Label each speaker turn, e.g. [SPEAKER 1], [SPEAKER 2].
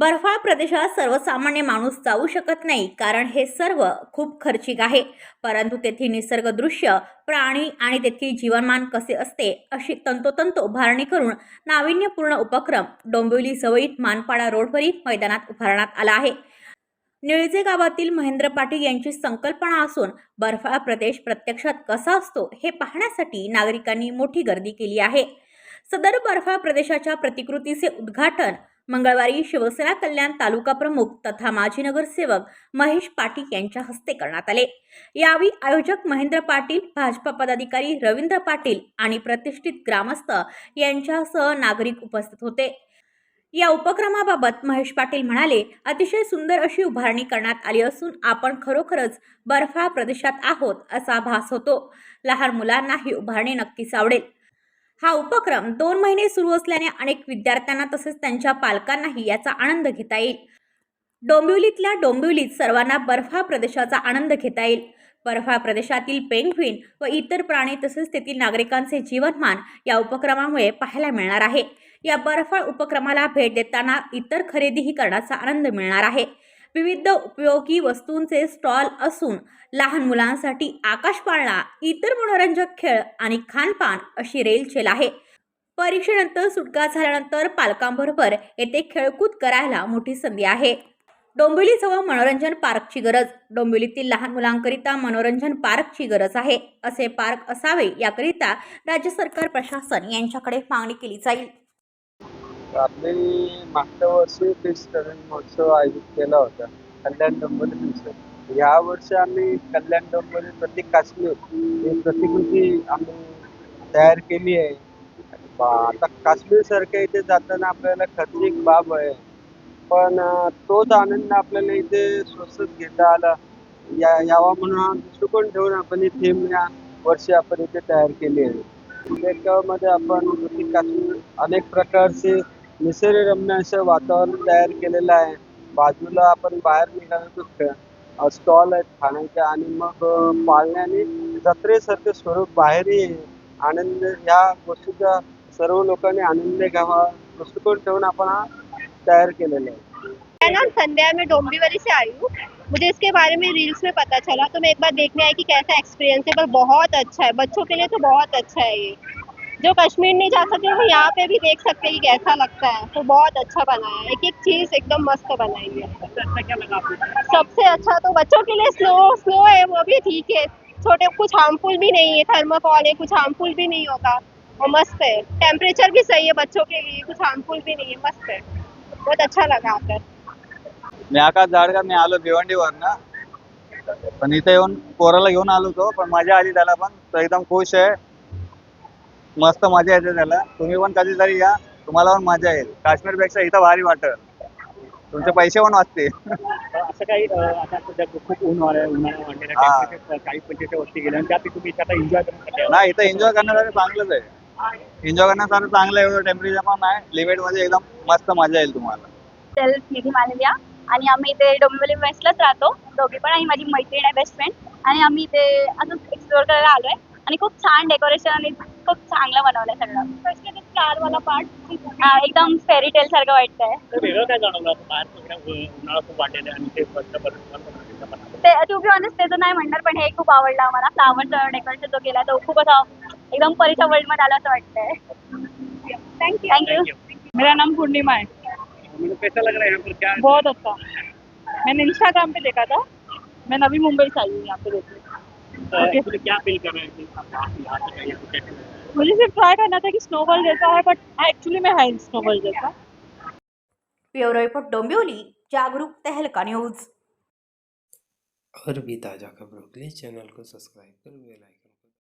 [SPEAKER 1] बर्फाळ प्रदेशात सर्वसामान्य माणूस जाऊ शकत नाही कारण हे सर्व खूप खर्चिक आहे. परंतु तेथील निसर्ग दृश्य प्राणी आणि तेथील जीवनमान कसे असते अशी तंतोतंत उभारणी करून नाविन्यपूर्ण उपक्रम डोंबिवली सवयीत मानपाडा रोडवरील मैदानात उभारण्यात आला आहे. निळजे गावातील महेंद्र पाटील यांची संकल्पना असून बर्फाळ प्रदेश प्रत्यक्षात कसा असतो हे पाहण्यासाठी नागरिकांनी मोठी गर्दी केली आहे. सदर बर्फाळ प्रदेशाच्या प्रतिकृतीचे उद्घाटन मंगळवारी शिवसेना कल्याण तालुका प्रमुख तथा माजी नगरसेवक महेश पाटील यांच्या हस्ते करण्यात आले. यावेळी आयोजक महेंद्र पाटील भाजपा पदाधिकारी रवींद्र पाटील आणि प्रतिष्ठित ग्रामस्थ यांच्यासह नागरिक उपस्थित होते. या उपक्रमाबाबत महेश पाटील म्हणाले अतिशय सुंदर अशी उभारणी करण्यात आली असून आपण खरोखरच बर्फाळ प्रदेशात आहोत असा भास होतो. लहान मुलांना ही उभारणी नक्कीच आवडेल. हा उपक्रम दोन महिने सुरू असल्याने अनेक विद्यार्थ्यांना तसेच त्यांच्या पालकांनाही याचा आनंद घेता येईल. डोंबिवलीतल्या डोंबिवलीत सर्वांना बर्फा प्रदेशाचा आनंद घेता येईल. बर्फा प्रदेशातील पेंग्विन व इतर प्राणी तसेच तेथील नागरिकांचे जीवनमान या उपक्रमामुळे पाहायला मिळणार आहे. या बर्फाळ उपक्रमाला भेट देताना इतर खरेदीही करण्याचा आनंद मिळणार आहे. विविध उपयोगी वस्तूंचे स्टॉल असून लहान मुलांसाठी आकाशपाळणा इतर मनोरंजक खेळ आणि खानपान अशी रेलचेल आहे. परीक्षेनंतर सुटका झाल्यानंतर पालकांबरोबर येथे खेळकूद करायला मोठी संधी आहे. डोंबिवलीजवळ मनोरंजन पार्कची गरज डोंबिवलीतील लहान मुलांकरिता मनोरंजन पार्कची गरज आहे. असे पार्क असावे याकरिता राज्य सरकार प्रशासन यांच्याकडे मागणी केली जाईल.
[SPEAKER 2] आपली मागच्या वर्षी फिश तरुण महोत्सव आयोजित केला होता कल्याण डोंबिवली या वर्षी आम्ही कल्याण डोंबिवली प्रतीक काश्मीर ही प्रतिकृती आम्ही तयार केली आहे. आता काश्मीर सारख्या इथे जाताना आपल्याला खर्चिक बाब आहे पण तोच आनंद आपल्याला इथे स्वस्त घेता आला. या यावा म्हणून हा दृष्टिकोन ठेवून आपण ही थीम या वर्षी आपण इथे तयार केली आहे. मध्ये आपण काश्मीर अनेक प्रकारचे निसर्गरम्य असं वातावरण तयार केलेलं आहे. बाजूला आपण बाहेर निघालो स्टॉल आहेत खाण्याचे आणि मग पाळण्याने जत्रेसारखे स्वरूप बाहेरही. आनंद, ह्या गोष्टीचा सर्व लोकांनी आनंद घ्यावा. दृष्टिकोन ठेवून आपण हा तयार केलेला आहे.
[SPEAKER 3] मेरा नाम संध्या मैं डोंबिवली से आई हूँ. मुझे इसके बारे में रील्स में पता चला तो मैं एक बार देखने आई कि कैसा एक्सपीरियंस है, पर बहुत अच्छा है. बच्चों के लिए तो बहुत अच्छा है ये. जो कश्मीर नहीं जा सकते वो यहाँ पे भी देख सकते हैं कि कैसा लगता है। तो बहुत अच्छा बनाया है। एक एक चीज़ एकदम मस्त बनाई है
[SPEAKER 4] अच्छा क्या लगा
[SPEAKER 3] सबसे अच्छा तो बच्चों के लिए स्नो स्नो है वो भी ठीक है। छोटे कुछ हार्मफुल भी नहीं है। थर्माकोल है कुछ हार्मफुल भी नहीं होगा। और मस्त है। टेम्परेचर भी सही है बच्चों के लिए कुछ हार्मफुल भी नहीं है। मस्त है। बहुत अच्छा लगा आकर
[SPEAKER 5] मी आकाश जाडगा मी आलो भिवंडीवरनं पण इथे येऊन पोराला घेऊन आलो होतो पण मज़ा आली त्याला पण. तो एकदम खुश आहे. मस्त मजा येते त्याला. तुम्ही पण कधीतरी या तुम्हाला पण मजा येईल. काश्मीरपेक्षा इथं भारी वाटत. तुमचे पैसे पण वाचतील.
[SPEAKER 4] असं काही अं, आता सध्या खूप ऊन वाढ उन्हाळा वाढलेला
[SPEAKER 5] हा.
[SPEAKER 4] टेम्परेचर चाळीस पंचेचाळीस वरती गेलं आणि त्यात तुम्ही इथे आता एन्जॉय करण्यासाठी.
[SPEAKER 5] नाही इथं एन्जॉय करण्यासाठी चांगलंच आहे. एन्जॉय करण्यासाठी चांगलं आहे एवढं टेम्परेचर पण आहे लिमिटमध्ये एकदम मस्त मजा येईल तुम्हाला.
[SPEAKER 6] सेल्फ निधी मालव्या आणि आम्ही इथे डोंबिवली वेस्टलाच राहतो. दोघी पण आणि माझी मैत्रीण आहे बेस्ट फ्रेंड आणि आम्ही इथे असंच एक्सप्लोर करायला आलोय. आणि खूप छान डेकोरेशन आणि खूप चांगलं बनवलंय सगळं. कारवाला पार्ट एकदम फेरी टेल सारखं वाटतंय.
[SPEAKER 4] वेगळं काय जाणवलं आता बाहेर? सगळ्या उ- उन्हाळा खूप वाढलेला आहे आणि ते पण
[SPEAKER 6] टू बी ऑनेस्ट ते तर नाही म्हणणार पण हे खूप आवडलं आम्हाला. फ्लावरचं डेकोरेशन जो केला तो खूप असं एकदम परीच्या वर्ल्डमध्ये आलं असं वाटतंय. थँक्यू थँक्यू
[SPEAKER 7] मेरा नाम पूर्णिमा है
[SPEAKER 4] मतलब कैसा लग रहा है यहाँ पर क्या
[SPEAKER 7] बहुत अच्छा. मैंने इंस्टाग्राम पे देखा था. मैं नवी मुंबई से आई हूँ यहाँ पे देखने
[SPEAKER 4] क्या फील कर रहे हैं कि आप यहाँ यहाँ से गए तो?
[SPEAKER 7] मुझे सिर्फ़ ट्राई करना था कि स्नोबॉल जैसा है बट एक्चुअली में है स्नोबॉल जैसा।
[SPEAKER 1] ब्युरो रिपोर्ट डोंबिवली जागरूक तहलका न्यूज़।
[SPEAKER 8] और भी ताज़ा खबरों के लिए चैनल को सब्सक्राइब कर बेल आइकन।